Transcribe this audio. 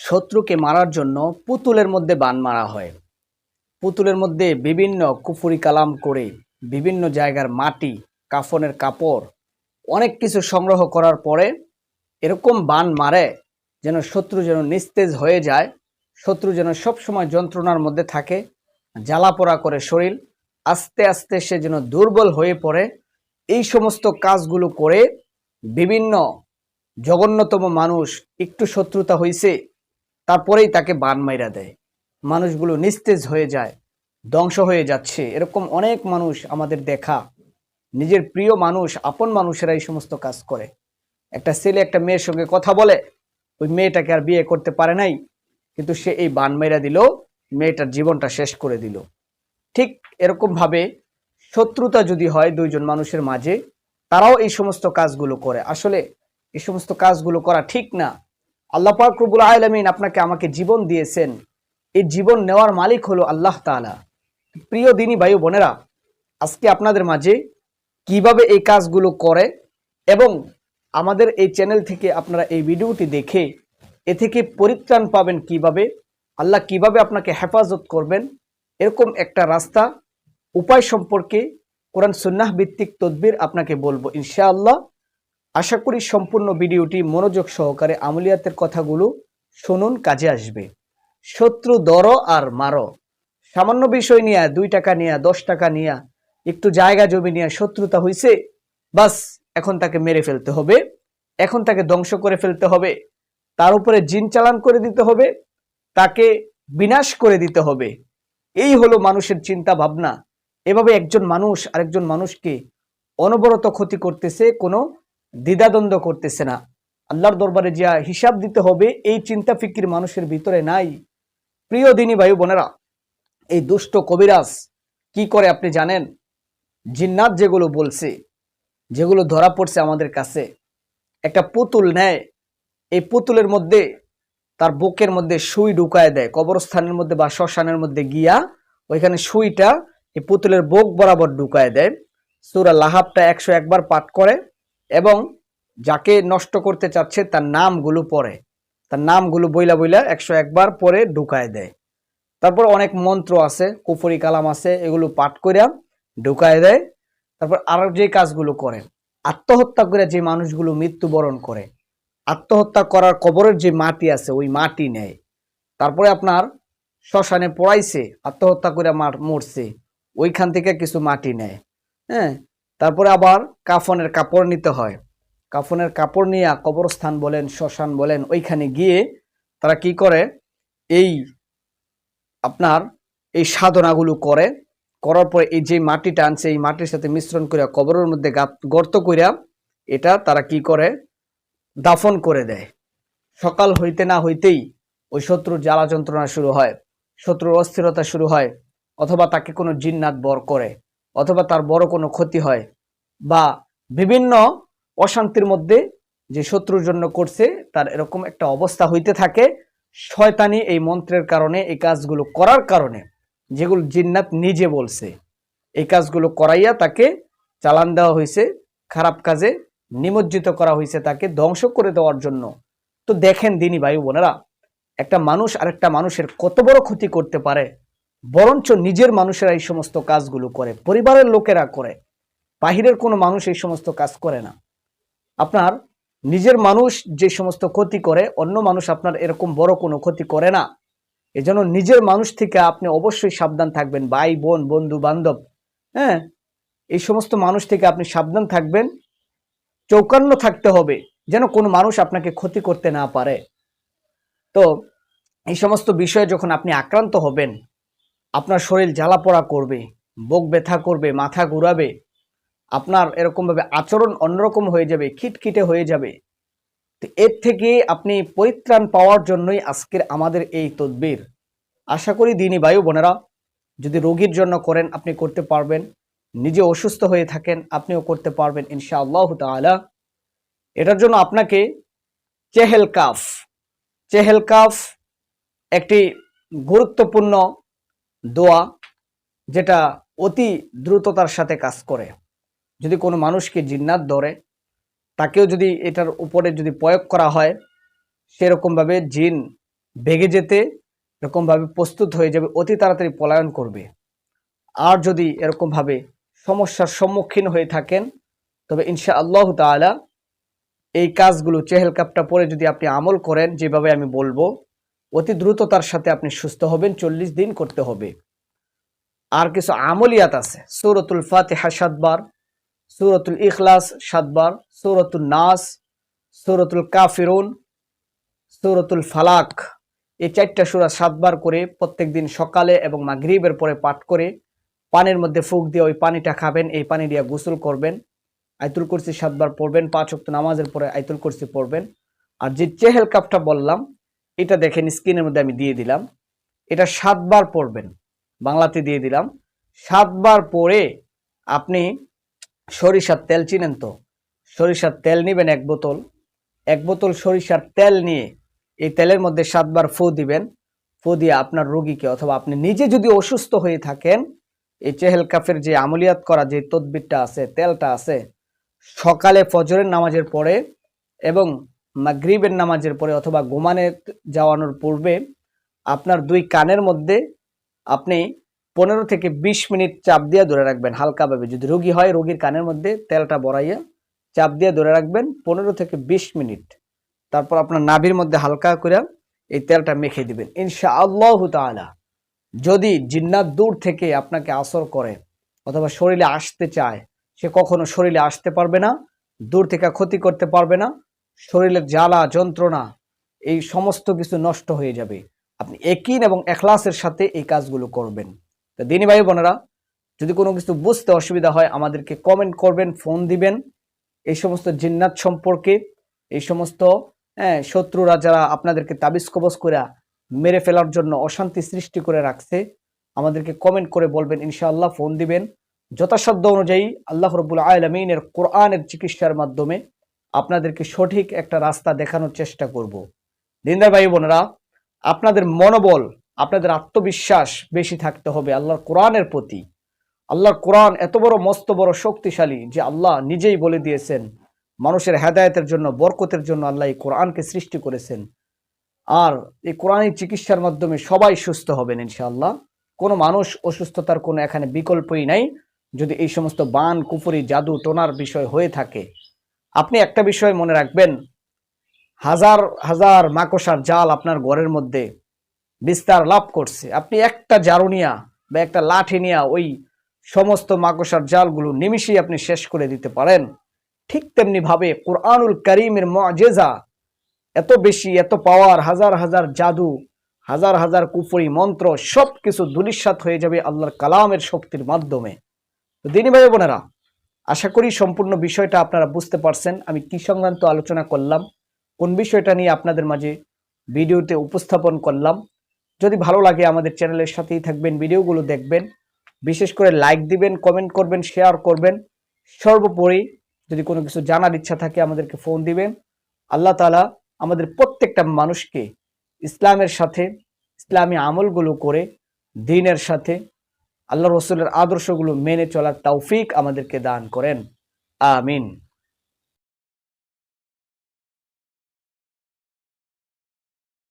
শত্রুকে মারার জন্য পুতুলের মধ্যে বান মারা হয়। পুতুলের মধ্যে বিভিন্ন কুফুরি কালাম করে, বিভিন্ন জায়গার মাটি, কাফনের কাপড়, অনেক কিছু সংগ্রহ করার পরে এরকম বান মারে যেন শত্রু যেন নিস্তেজ হয়ে যায়, শত্রু যেন সবসময় যন্ত্রণার মধ্যে থাকে জ্বালা পোড়া করে শরীর, আস্তে আস্তে সে যেন দুর্বল হয়ে পড়ে। এই সমস্ত কাজগুলো করে বিভিন্ন জঘন্যতম মানুষ একটু শত্রুতা হইছে তারপরেই তাকে বান মাইরা দেয়। মানুষগুলো নিস্তেজ হয়ে যায়, ধ্বংস হয়ে যাচ্ছে। এরকম অনেক মানুষ আমাদের দেখা। নিজের প্রিয় মানুষ, আপন মানুষেরা এই সমস্ত কাজ করে। একটা ছেলে একটা মেয়ের সঙ্গে কথা বলে, ওই মেয়েটাকে আর বিয়ে করতে পারে নাই। কিন্তু সে এই বান মেরা দিল, মেয়েটার জীবনটা শেষ করে দিল। ঠিক এরকম ভাবে শত্রুতা যদি হয় দুইজন মানুষের মাঝে, তারাও এই সমস্ত কাজগুলো করে। আসলে এই সমস্ত কাজগুলো করা ঠিক না। আল্লাহ পাক রব্বুল আলামিন আপনাকে আমাকে জীবন দিয়েছেন। এই জীবন নেওয়ার মালিক হলো আল্লাহ তাআলা। প্রিয় দিনী ভাই বোনেরা, আজকে আপনাদের মাঝে কীভাবে এই কাজগুলো করে এবং আমাদের এই চ্যানেল থেকে আপনারা এই ভিডিওটি দেখে এ থেকে পরিত্রাণ পাবেন কীভাবে, আল্লাহ কীভাবে আপনাকে হেফাজত করবেন, এরকম একটা রাস্তা, উপায় সম্পর্কে কোরআন সুন্নাহ ভিত্তিক তদবির আপনাকে বলব। ইনশাআল্লাহ আশা করি সম্পূর্ণ ভিডিওটি মনোযোগ সহকারে আমলিয়াতের কথাগুলো শুনুন, কাজে আসবে। শত্রু দর আর মারো। সামান্য বিষয় নিয়ে, দুই টাকা নিয়ে, দশ টাকা নিয়ে, একটু জায়গা জমি নিয়ে শত্রুতা হইছে, বাস, এখন তাকে মেরে ফেলতে হবে। এখন তাকে ধ্বংস করে ফেলতে হবে। তার উপরে জিন চালান করে দিতে হবে। তাকে বিনাশ করে দিতে হবে। এই হলো মানুষের চিন্তা ভাবনা। এভাবে একজন মানুষ আরেকজন মানুষকে অনবরত ক্ষতি করতেছে কোনো দ্বিধাদ্বন্দ্ব করতেছে না। আল্লাহর দরবারে যা হিসাব দিতে হবে, এই চিন্তা ফিকির মানুষের ভিতরে নাই। প্রিয় দিনী ভাই বোনেরা, এই দুষ্ট কবিরাজ কি করে আপনি জানেন? জিন্নাত যেগুলো বলছে, যেগুলো ধরা পড়ছে আমাদের কাছে, একটা পুতুল নেয়, এই পুতুলের মধ্যে তার বুকের মধ্যে সুই ঢুকায় দেয়, কবরস্থানের মধ্যে বা শ্মশানের মধ্যে গিয়া ওইখানে সুইটা এই পুতুলের বুক বরাবর ঢুকায় দেয়। সুরা লাহাবটা একশো একবার পাঠ করে এবং যাকে নষ্ট করতে চাচ্ছে তার নামগুলো পড়ে তার নামগুলো বইলা বইলা একশো একবার পরে ঢুকায় দেয়। তারপর অনেক মন্ত্র আছে, কুফরি কালাম আছে, এগুলো পাঠ করিয়া ঢুকায় দেয়। তারপর আরও যে কাজগুলো করে, আত্মহত্যা করে যে মানুষগুলো মৃত্যুবরণ করে, আত্মহত্যা করার কবরের যে মাটি আছে, ওই মাটি নেয়। তারপরে আপনার শ্মশানে পড়াইছে, আত্মহত্যা করে মার, মরছে, ওইখান থেকে কিছু মাটি নেয়। হ্যাঁ? তারপরে আবার কাফনের কাপড় নিতে হয়। কাফনের কাপড় নিয়ে কবরস্থান বলেন, শ্মশান বলেন, ওইখানে গিয়ে তারা কি করে? এই আপনার এই সাধনাগুলো করে। করার পরে এই যে মাটিটা আনছে, এই মাটির সাথে মিশ্রণ করে কবরের মধ্যে গর্ত করিয়া এটা তারা কি করে? দাফন করে দেয়। সকাল হইতে না হইতেই ওই শত্রুর জ্বালা যন্ত্রণা শুরু হয়, শত্রুর অস্থিরতা শুরু হয়, অথবা তাকে কোনো জিন্নাত বর করে। অথবা তার বড় কোনো ক্ষতি হয় বা বিভিন্ন অশান্তির মধ্যে যে শত্রুর জন্য করছে, তার এরকম একটা অবস্থা হইতে থাকে। শয়তানি এই মন্ত্রের কারণে এই কাজগুলো করার কারণে যেগুলো জিন্নাত নিজে বলছে, এই কাজগুলো করাইয়া তাকে চালান দেওয়া হয়েছে খারাপ কাজে নিমজ্জিত করা হয়েছে তাকে ধ্বংস করে দেওয়ার জন্য। তো দেখেন দিনী ভাই বোনেরা, একটা মানুষ আরেকটা মানুষের কত বড় ক্ষতি করতে পারে বরঞ্চ নিজের মানুষেরা এই সমস্ত কাজগুলো করে, পরিবারের লোকেরা করে, বাহিরের কোনো মানুষ এই সমস্ত কাজ করে না। আপনার নিজের মানুষ যে সমস্ত ক্ষতি করে, অন্য মানুষ আপনার এরকম বড় কোনো ক্ষতি করে না। এজন্য নিজের মানুষ থেকে আপনি অবশ্যই সাবধান থাকবেন, ভাই, বোন, বন্ধু, বান্ধব হ্যাঁ? এই সমস্ত মানুষ থেকে আপনি সাবধান থাকবেন। চৌকান্ন থাকতে হবে, যেন কোনো মানুষ আপনাকে ক্ষতি করতে না পারে। তো এই সমস্ত বিষয়ে যখন আপনি আক্রান্ত হবেন আপনার শরীর জ্বালাপোড়া করবে, বুক ব্যথা করবে, মাথা ঘুরাবে, আপনার এরকমভাবে আচরণ অন্যরকম হয়ে যাবে, খিটখিটে হয়ে যাবে। তো এর থেকে আপনি পরিত্রাণ পাওয়ার জন্যই আজকের আমাদের এই তদবির। আশা করি দিনই বায়ু বোনেরা, যদি রোগীর জন্য করেন, আপনি করতে পারবেন। নিজে অসুস্থ হয়ে থাকেন, আপনিও করতে পারবেন ইনশাআল্লাহ তাআলা। এটার জন্য আপনাকে চেহেল কাফ চেহেল কাফ একটি গুরুত্বপূর্ণ দোয়া, যেটা অতি দ্রুততার সাথে কাজ করে। যদি কোনো মানুষকে জিন্নাত ধরে, তাকেও যদি এটার উপরে যদি প্রয়োগ করা হয়, সেরকমভাবে জিন বেগে যেতে, এরকমভাবে প্রস্তুত হয়ে যাবে, অতি তাড়াতাড়ি পলায়ন করবে। আর যদি এরকমভাবে সমস্যার সম্মুখীন হয়ে থাকেন, তবে ইনশা আল্লাহ তাআলা এই কাজগুলো চেহেল কাপটা পরে যদি আপনি আমল করেন, যেভাবে আমি বলব অতি দ্রুততার সাথে আপনি সুস্থ হবেন, চল্লিশ দিন করতে হবে। আর কিছু আমলিয়াত আছে। সৌরতুল ফাতেহা সাতবার, সৌরতুল ইখলাস সাতবার সৌরতুল নাস, সৌরতুল কাফিরুন, সৌরতুল ফালাক। এই চারটা সুরা সাতবার করে প্রত্যেক দিন সকালে এবং মাগরিবের পরে পাঠ করে পানির মধ্যে ফুক দিয়ে ওই পানিটা খাবেন, এই পানি দিয়ে গোসল করবেন, আইতুল কুরসি সাতবার পড়বেন, পাঁচ অক্ত নামাজের পরে আইতুল কুরসি পড়বেন। আর যে চেহেল কাপটা বললাম এটা দেখেন স্ক্রিনের মধ্যে আমি দিয়ে দিলাম। এটা সাতবার পড়বেন। বাংলাতে দিয়ে দিলাম। সাতবার পরে আপনি সরিষার তেল চিনেন তো? সরিষার তেল নেবেন এক বোতল। এক বোতল সরিষার তেল নিয়ে এই তেলের মধ্যে সাতবার ফু দিবেন। ফু দিয়ে আপনার রোগীকে অথবা আপনি নিজে যদি অসুস্থ হয়ে থাকেন, এই চেহেল কাফের যে আমলিয়াত করা যে তদবিরটা আছে, তেলটা আছে, সকালে ফজরের নামাজের পরে এবং মাগরিবের নামাজের পরে অথবা ঘুমানে যাওয়ানোর পূর্বে আপনার দুই কানের মধ্যে আপনি পনেরো থেকে বিশ মিনিট চাপ দিয়ে ধরে রাখবেন হালকাভাবে যদি রোগী হয়, রোগীর কানের মধ্যে তেলটা বড়াইয়া চাপ দিয়ে ধরে রাখবেন পনেরো থেকে বিশ মিনিট। তারপর আপনার নাভির মধ্যে হালকা করে এই তেলটা মেখে দিবেন। ইনশা আল্লাহ তাআলা, যদি জিন্নাত দূর থেকে আপনাকে আসর করে অথবা শরীরে আসতে চায়, সে কখনো শরীরে আসতে পারবে না, দূর থেকে ক্ষতি করতে পারবে না। শরীরের জ্বালা, যন্ত্রণা, এই সমস্ত কিছু নষ্ট হয়ে যাবে। আপনি একিন এবং এখলাসের সাথে এই কাজগুলো করবেন। তো দিনী ভাই বোনেরা, যদি কোনো কিছু বুঝতে অসুবিধা হয়, আমাদেরকে কমেন্ট করবেন ফোন দিবেন। এই সমস্ত জিন্নাত সম্পর্কে, এই সমস্ত হ্যাঁ শত্রুরা যারা আপনাদেরকে তাবিজ কবজ করে মেরে ফেলার জন্য অশান্তি সৃষ্টি করে রাখছে, আমাদেরকে কমেন্ট করে বলবেন, ইনশাআল্লাহ ফোন দিবেন। যথাসাধ্য অনুযায়ী আল্লাহ রবুল আলমিনের কোরআনের চিকিৎসার মাধ্যমে আপনাদেরকে সঠিক একটা রাস্তা দেখানোর চেষ্টা করব। দিনদার ভাই বোনেরা, আপনাদের মনোবল, আপনাদের আত্মবিশ্বাস বেশি থাকতে হবে আল্লাহর কোরআনের প্রতি। আল্লাহর কোরআন এত বড়, মস্ত, বড় শক্তিশালী যে আল্লাহ নিজেই বলে দিয়েছেন, মানুষের হেদায়তের জন্য, বরকতের জন্য আল্লাহ এই কোরআনকে সৃষ্টি করেছেন। আর এই কোরআনের চিকিৎসার মাধ্যমে সবাই সুস্থ হবেন ইনশাআল্লাহ। কোনো মানুষ অসুস্থতার কোনো এখানে বিকল্পই নাই। যদি এই সমস্ত বান, কুফুরি, জাদু, টোনার বিষয় হয়ে থাকে আপনি একটা বিষয় মনে রাখবেন, হাজার হাজার মাকসার জাল আপনার ঘরের মধ্যে বিস্তার লাভ করছে। আপনি একটা জারুনিয়া বা একটা লাঠি নিয়া ওই সমস্ত মাকসার জালগুলো নিমিশেই আপনি শেষ করে দিতে পারেন। ঠিক তেমনি ভাবে কোরআনুল করিমের মজেজা এত বেশি, এত পাওয়ার, হাজার হাজার জাদু, হাজার হাজার কুফরি মন্ত্র সব কিছু দুলিশ্বাত হয়ে যাবে আল্লাহর কালামের শক্তির মাধ্যমে। দিনী ভাই বোনেরা আশা করি সম্পূর্ণ বিষয়টা আপনারা বুঝতে পারছেন। আমি কি সংক্রান্ত আলোচনা করলাম, কোন বিষয়টা নিয়ে আপনাদের মাঝে ভিডিওতে উপস্থাপন করলাম, যদি ভালো লাগে আমাদের চ্যানেলের সাথেই থাকবেন, ভিডিওগুলো দেখবেন, বিশেষ করে লাইক দিবেন, কমেন্ট করবেন, শেয়ার করবেন। সর্বোপরি যদি কোনো কিছু জানার ইচ্ছা থাকে আমাদেরকে ফোন দিবেন। আল্লাহ তালা আমাদের প্রত্যেকটা মানুষকে ইসলামের সাথে, ইসলামী আমলগুলো করে, দিনের সাথে আল্লাহ রসুলের আদর্শগুলো মেনে চলার তৌফিক আমাদেরকে দান করেন। আমিন।